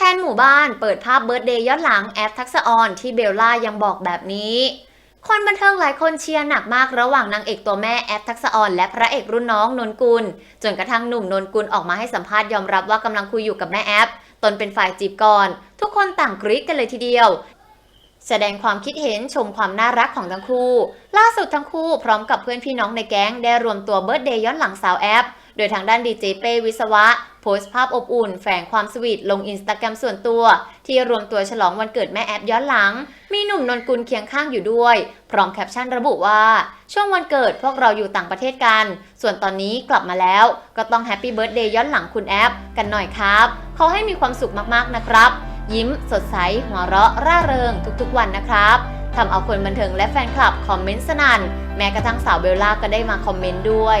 แทนหมู่บ้านเปิดภาพเบิร์ดเดย์ย้อนหลังแอปทักษะออนที่เบลล่ายังบอกแบบนี้ คนบันเทิงหลายคนเชียร์หนักมากระหว่างนางเอกตัวแม่แอปทักษะออนและพระเอกรุ่นน้องนนกุล จนกระทั่งหนุ่มนนกุลออกมาให้สัมภาษณ์ยอมรับว่ากำลังคุยอยู่กับแม่แอปตนเป็นฝ่ายจีบก่อน ทุกคนต่างกรี๊ดกันเลยทีเดียวแสดงความคิดเห็นชมความน่ารักของทั้งคู่ ล่าสุดทั้งคู่พร้อมกับเพื่อนพี่น้องในแก๊งได้รวมตัวเบิร์ดเดย์ย้อนหลังสาวแอป โดยทางด้านดีเจเป้วิศวะ โพสต์ภาพอบอุ่น แฝงความสวีทลงอินสตาแกรมส่วนตัว ที่รวมตัวฉลองวันเกิดแม่แอปย้อนหลัง มีหนุ่มนนกุลเคียงข้างอยู่ด้วย พร้อมแคปชั่นระบุว่า ช่วงวันเกิดพวกเราอยู่ต่างประเทศกัน ส่วนตอนนี้กลับมาแล้ว ก็ต้องแฮปปี้เบิร์ดเดย์ย้อนหลังคุณแอปกันหน่อยครับขอให้มีความสุขมากๆนะครับ ยิ้ม สดใสหัวเราะร่าเริงทุกๆ วันนะครับทำเอาคนบันเทิงและแฟนคลับคอมเมนต์สนั่น แม้กระทั่งสาวเบลล่าก็ได้มาคอมเมนต์ด้วย